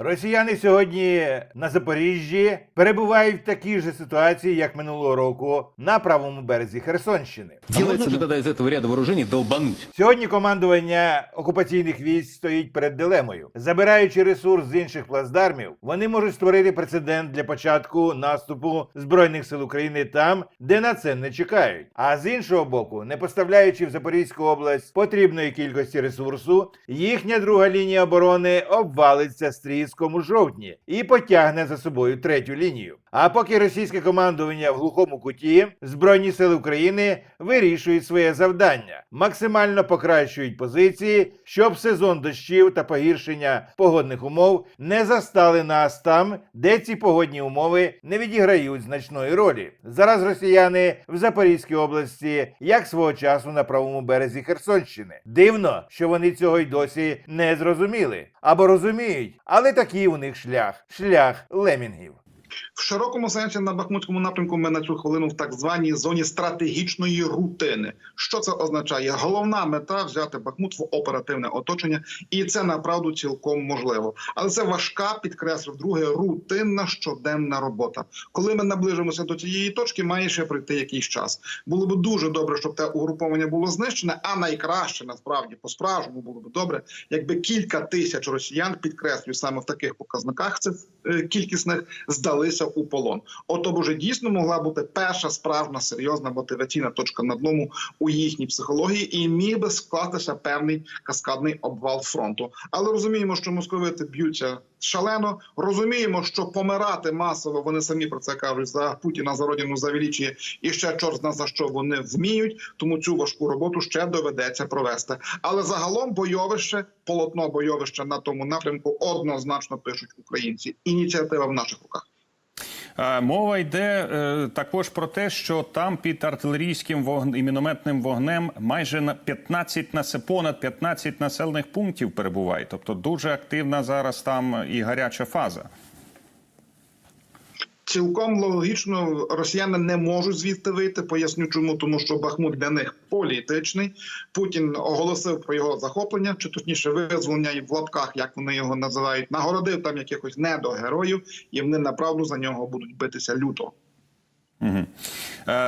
Росіяни сьогодні на Запоріжжі перебувають в такій же ситуації, як минулого року на правому березі Херсонщини. Можно же тогда из этого ряда вооружений долбануть? Сьогодні командування окупаційних військ стоїть перед дилемою. Забираючи ресурс з інших плацдармів, вони можуть створити прецедент для початку наступу збройних сил України там, де на це не чекають. А з іншого боку, не поставляючи в Запорізьку область потрібної кількості ресурсу, їхня друга лінія оборони обвалиться стріском у жовтні і потягне за собою третю лінію. А поки російське командування в глухому куті, збройні сили України вирішують своє завдання, максимально покращують позиції, щоб сезон дощів та погіршення погодних умов не застали нас там, де ці погодні умови не відіграють значної ролі. Зараз росіяни в Запорізькій області, як свого часу на правому березі Херсонщини. Дивно, що вони цього й досі не зрозуміли або розуміють, але такий у них шлях шлях лемінгів. В широкому сенсі на Бахмутському напрямку ми на цю хвилину в так званій зоні стратегічної рутини. Що це означає? Головна мета взяти Бахмут в оперативне оточення, і це направду цілком можливо. Але це важка, підкреслю друге, рутинна щоденна робота. Коли ми наближимося до цієї точки, має ще пройти якийсь час. Було б дуже добре, щоб те угруповання було знищене. А найкраще насправді по справжньому було б добре, якби кілька тисяч росіян підкреслюю саме в таких показниках цих е, кількісних здалися у полон. Ото б дійсно могла бути перша справжня серйозна мотиваційна точка надлому у їхній психології, і міг би скластися певний каскадний обвал фронту. Але розуміємо, що московити б'ються шалено. Розуміємо, що помирати масово вони самі про це кажуть за Путіна за родину за і ще чорт зна за що вони вміють. Тому цю важку роботу ще доведеться провести. Але загалом бойовище, полотно бойовища на тому напрямку однозначно пишуть українці. Ініціатива в наших руках. Е, Мова йде е, також про те, що там під артилерійським вогн... і мінометним вогнем майже на 15 насе- понад 15 населених пунктів перебуває. Тобто дуже активна зараз там і гаряча фаза. Цілком логічно росіяни не можуть звідти вийти. Поясню, чому тому, що Бахмут для них політичний. Путін оголосив про його захоплення, чи точніше визволення і в лапках, як вони його називають, нагородив там якихось недогероїв, і вони направду за нього будуть битися люто. Угу.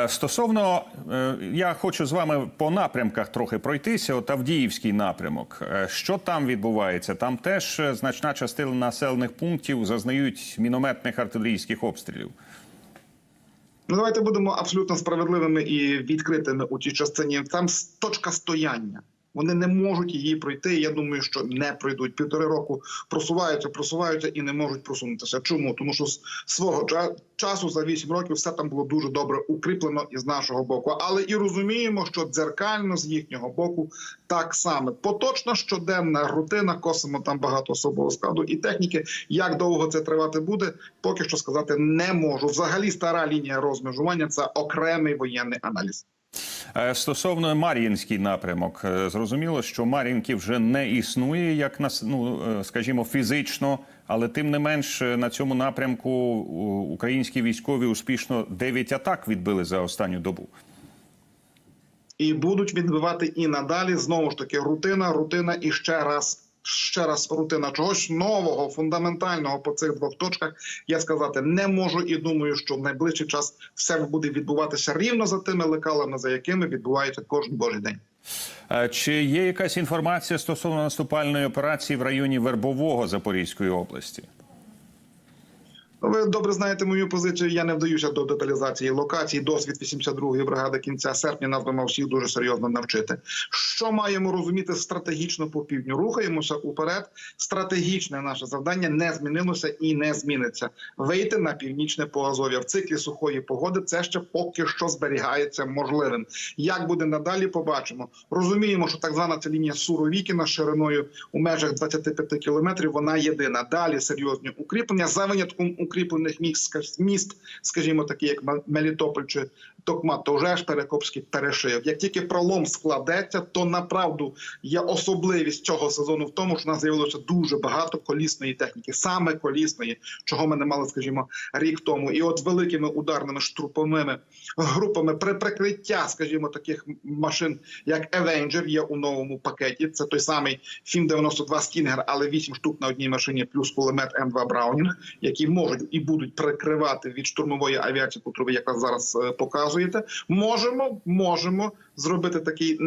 Стосовно, е, я хочу з вами по напрямках трохи пройтися. От Авдіївський напрямок. Е, що там відбувається? Там теж значна частина населених пунктів зазнають мінометних артилерійських обстрілів. Ну, давайте будемо абсолютно справедливими і відкритими у цій частині. Там точка стояння. Вони не можуть її пройти. Я думаю, що не пройдуть. Півтори року просуваються, просуваються і не можуть просунутися. Чому? Тому що з свого часу за вісім років все там було дуже добре укріплено із нашого боку. Але і розуміємо, що дзеркально з їхнього боку так само. Поточна щоденна рутина, косимо там багато особового складу і техніки. Як довго це тривати буде, поки що сказати не можу. Взагалі, стара лінія розмежування це окремий воєнний аналіз. Е, Стосовно Мар'їнський напрямок, е, зрозуміло, що Мар'їнки вже не існує, як нас, ну е, скажімо, фізично, але тим не менш на цьому напрямку українські військові успішно 9 атак відбили за останню добу. і будуть відбивати і надалі. Знову ж таки, рутина, рутина і ще раз. Ще раз рутина чогось нового, фундаментального по цих двох точках я сказати не можу і думаю, що в найближчий час все буде відбуватися рівно за тими лекалами, за якими відбувається кожен божий день. Чи є якась інформація стосовно наступальної операції в районі Вербового Запорізької області? Ви добре знаєте мою позицію. Я не вдаюся до деталізації локацій. Досвід 82-ї бригади кінця серпня нас мав всіх дуже серйозно навчити. Що маємо розуміти стратегічно по півдню? Рухаємося уперед. Стратегічне наше завдання не змінилося і не зміниться. Вийти на північне Поазов'я в циклі сухої погоди. Це ще поки що зберігається можливим. Як буде надалі, побачимо. Розуміємо, що так звана ця лінія Суровікіна шириною у межах 25 кілометрів. Вона єдина. Далі серйозні укріплення за винятком укріплених міст, міст, скажімо, такі як Мелітополь чи Токмак, то Перекопський перешив. Як тільки пролом складеться, то направду є особливість цього сезону в тому, що у нас з'явилося дуже багато колісної техніки, саме колісної, чого ми не мали, скажімо, рік тому. І от великими ударними штурмовими групами при прикриття, скажімо, таких машин, як Avenger, є у новому пакеті. Це той самий Фім 92 Стінгер, але 8 штук на одній машині, плюс кулемет М2 Браунінг, які можуть і будуть прикривати від штурмової авіації, яку якраз зараз е, показуєте. Можемо, можемо зробити такий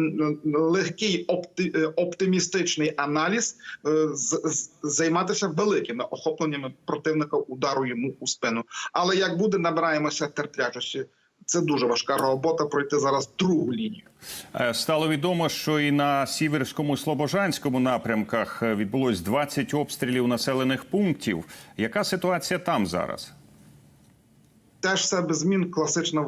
легкий е, оптимістичний аналіз, е, займатися великими охопленнями противника удару йому у спину. Але як буде, набираємося терплячості. Це дуже важка робота пройти зараз другу лінію. Е, Стало відомо, що і на Сіверському Слобожанському напрямках відбулось 20 обстрілів населених пунктів. Яка ситуація там зараз? Теж все без змін, класична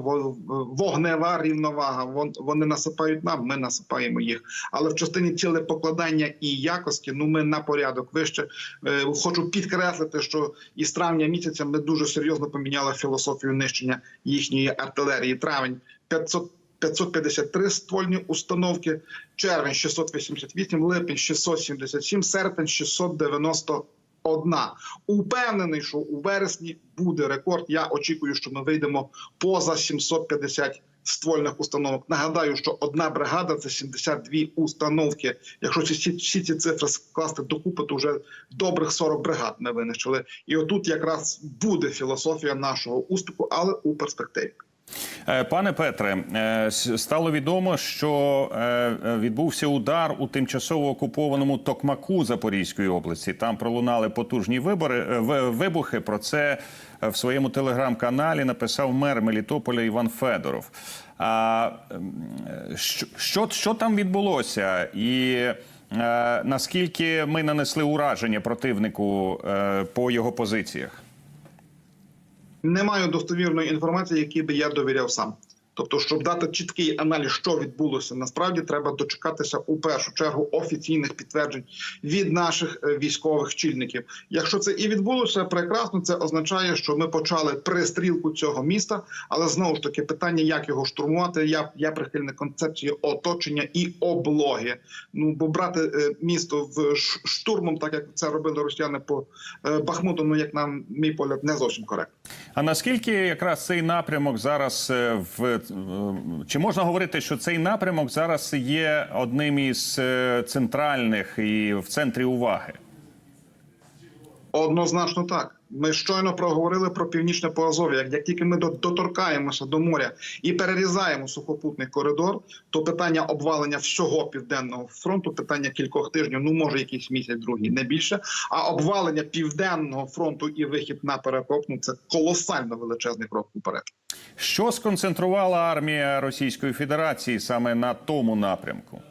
вогнева рівновага. Вон- Вони насипають нам, ми насипаємо їх. Але в частині цілепокладання і якості, ну ми на порядок вище. Е, Хочу підкреслити, що із травня місяця ми дуже серйозно поміняли філософію нищення їхньої артилерії. Травень 500 553 ствольні установки, червень 688, липень 677, серпень 690 одна. Упевнений, що у вересні буде рекорд. Я очікую, що ми вийдемо поза 750 ствольних установок. Нагадаю, що одна бригада це 72 установки. Якщо всі, всі ці цифри скласти докупи, то вже добрих 40 бригад ми винищили. І отут якраз буде філософія нашого успіху, але у перспективі. Е, Пане Петре, е, стало відомо, що е, відбувся удар у тимчасово окупованому Токмаку Запорізької області. Там пролунали потужні вибори вибухи. Про це в своєму телеграм-каналі написав мер Мелітополя Іван Федоров. А що, що, що там відбулося? І наскільки ми нанесли ураження противнику по його позиціях? Не маю достовірної інформації, якій би я довіряв сам. Тобто, щоб дати чіткий аналіз, що відбулося, насправді треба дочекатися у першу чергу офіційних підтверджень від наших е, військових чільників. Якщо це і відбулося, прекрасно це означає, що ми почали пристрілку цього міста. Але знову ж таки питання, як його штурмувати. Я я прихильник концепції оточення і облоги. Ну бо брати е, місто в штурмом, так як це робили росіяни по е, Бахмуту, ну як на мій погляд, не зовсім коректно. А наскільки якраз цей напрямок зараз в чи можна говорити, що цей напрямок зараз є одним із е, центральних і в центрі уваги? Однозначно так. Ми щойно проговорили про північне Поазов'я. Як, тільки ми доторкаємося до моря і перерізаємо сухопутний коридор, то питання обвалення всього південного фронту, питання кількох тижнів, ну може якийсь місяць, другий, не більше. А обвалення південного фронту і вихід на перекоп, ну це колосально величезний крок уперед. Що сконцентрувала армія Російської Федерації саме на тому напрямку?